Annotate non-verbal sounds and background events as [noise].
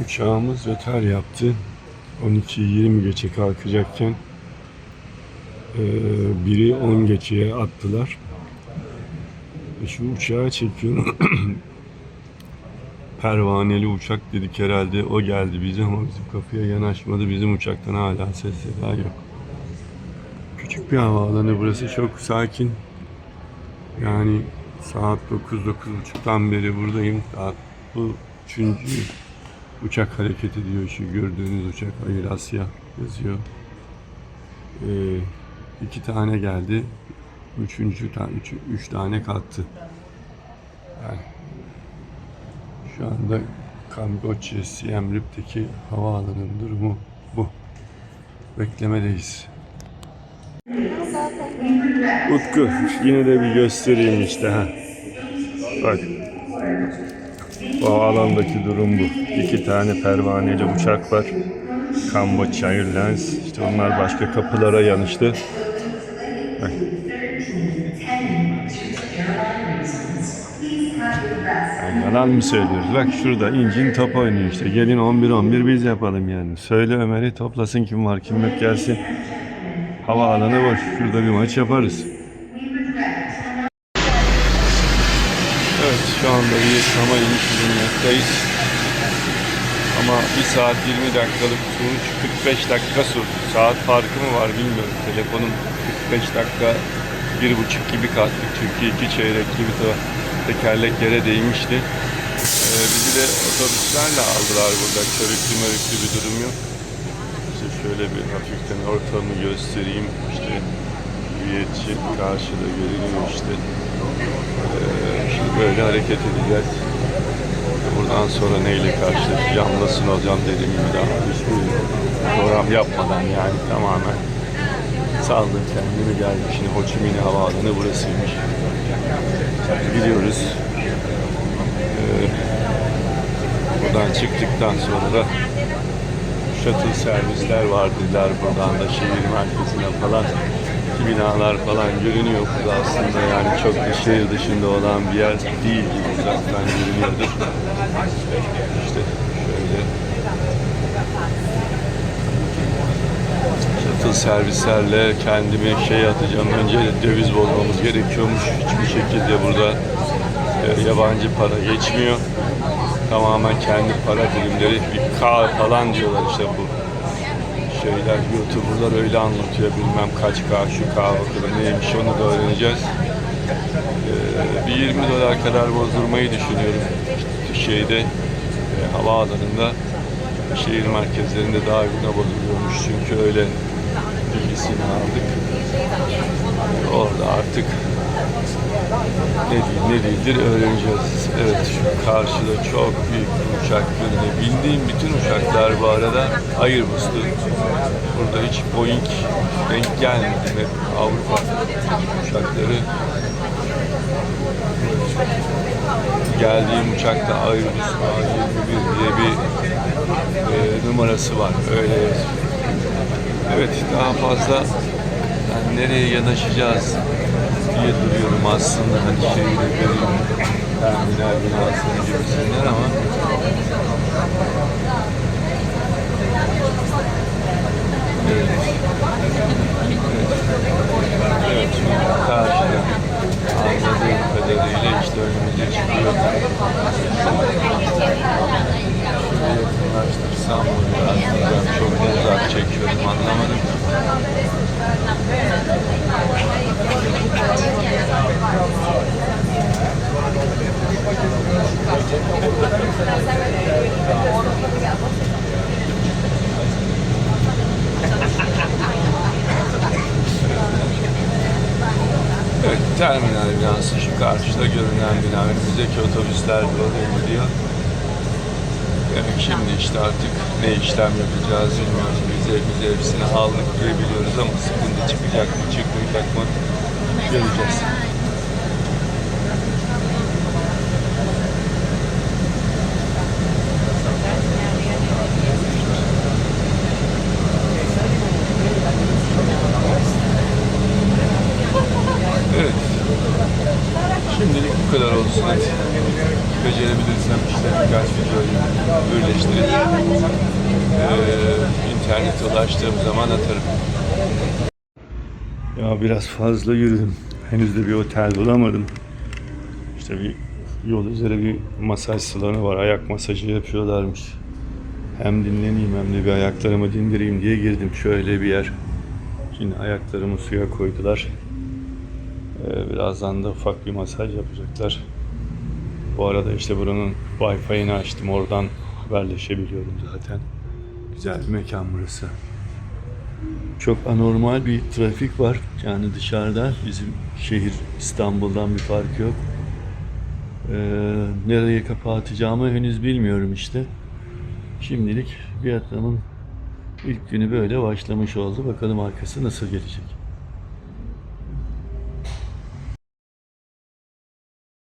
Uçağımız rötar yaptı. 12.20 geçe kalkacakken eee, biri 10 geçeye attılar. E, Şu uçağı çekiyorum. [clears throat] Pervaneli uçak dedik herhalde o geldi bize ama bizim kapıya yanaşmadı. Bizim uçaktan hala ses seda yok. Küçük bir havaalanı burası çok sakin. Yani saat 9-9.30'dan beri buradayım. Daha bu üçüncü uçak hareket ediyor. Şu gördüğünüz uçak Air Asya yazıyor. Ee, iki tane geldi. Üçüncü tane, üç, üç tane kalktı. Yani şu anda Kamboçya Siem Reap'teki havaalanının durumu bu. Beklemedeyiz. Utku yine de bir göstereyim işte ha. Bak. Bu alandaki durum bu. İki tane pervaneli uçak var. Kamboçya Airlines. İşte onlar başka kapılara yanıştı. Bak. Yalan mı söylüyoruz? Bak şurada incin top oynuyor işte. Gelin 11-11 biz yapalım yani. Söyle Ömer'i toplasın kim var kim yok gelsin. Havaalanı boş. Şurada bir maç yaparız. Şu anda Vietnam'a iniş bulunmaktayız. Ama 1 saat 20 dakikalık sonuç 45 dakika sürdü. Saat farkı mı var bilmiyorum. Telefonum 45 dakika bir buçuk gibi kalktık. Çünkü iki çeyrek gibi de tekerlek yere değmişti. Ee, bizi de otobüslerle aldılar burada. Körüklü mörüklü bir durum yok. İşte şöyle bir hafiften ortamı göstereyim. İşte Viyetçi karşıda görünüyor işte. Ee, şimdi böyle hareket edeceğiz. Buradan sonra neyle karşılaşacağım, nasıl olacağım dediğim gibi daha hiçbir program yapmadan yani tamamen saldım kendimi geldim. Şimdi Ho Chi Minh Havaalanı burasıymış. Gidiyoruz. Ee, buradan çıktıktan sonra da shuttle servisler var dediler buradan da şehir merkezine falan. Ki binalar falan görünüyor burada aslında yani çok da şehir dışında olan bir yer değil gibi uzaktan görünüyordu. İşte şöyle shuttle servislerle kendimi şey atacağım. Önce döviz bozmamız gerekiyormuş. Hiçbir şekilde burada e, yabancı para geçmiyor. Tamamen kendi para birimleri bir K falan diyorlar işte bu şeyler YouTuber'lar öyle anlatıyor bilmem kaç K şu K bakalım neymiş onu da öğreneceğiz. Ee, bir 20 dolar kadar bozdurmayı düşünüyorum şeyde e, havaalanında şehir merkezlerinde daha uyguna bozuluyormuş çünkü öyle bilgisini aldık. Orada artık ne ne değildir öğreneceğiz. Evet şu karşıda çok büyük bir uçak görünüyor. Bindiğim bütün uçaklar bu arada Airbus'tu. Burada hiç Boeing denk gelmedi. Hep Avrupa uçakları. Geldiğim uçakta Airbus A21 diye bir e, numarası var. Öyle. Evet daha fazla yani nereye yanaşacağız diye duruyorum aslında hani şeyde görüyorum terminal binasının gibisinden ama evet. Evet şimdi karşıda anladığım kadarıyla işte önümüze çıkıyor. Şöyle yakınlaştırsam mı biraz diyeceğim. Çok uzak çekiyorum anlamadım. Evet, terminal binası şu karşıda görünen bina. Önümüzdeki otobüsler oraya gidiyor. Evet, şimdi işte artık ne işlem yapacağız bilmiyoruz. Bize, bize hepsini aldık diye biliyoruz ama sıkıntı çıkacak mı, çıkmayacak mı göreceğiz. Evet. Şimdilik bu kadar olsun. Becerebilirsem işte birkaç videoyu birleştirip eee internete ulaştığım zaman atarım. Ya biraz fazla yürüdüm. Henüz de bir otel bulamadım. İşte bir yol üzeri bir masaj salonu var. Ayak masajı yapıyorlarmış. Hem dinleneyim hem de bir ayaklarımı dindireyim diye girdim. Şöyle bir yer. Şimdi ayaklarımı suya koydular. Ee, birazdan da ufak bir masaj yapacaklar. Bu arada işte buranın Wi-Fi'ini açtım. Oradan haberleşebiliyorum zaten. Güzel bir mekan burası. Çok anormal bir trafik var. Yani dışarıda bizim şehir İstanbul'dan bir fark yok. Ee, nereye kapatacağımı henüz bilmiyorum işte. Şimdilik Vietnam'ın ilk günü böyle başlamış oldu. Bakalım arkası nasıl gelecek.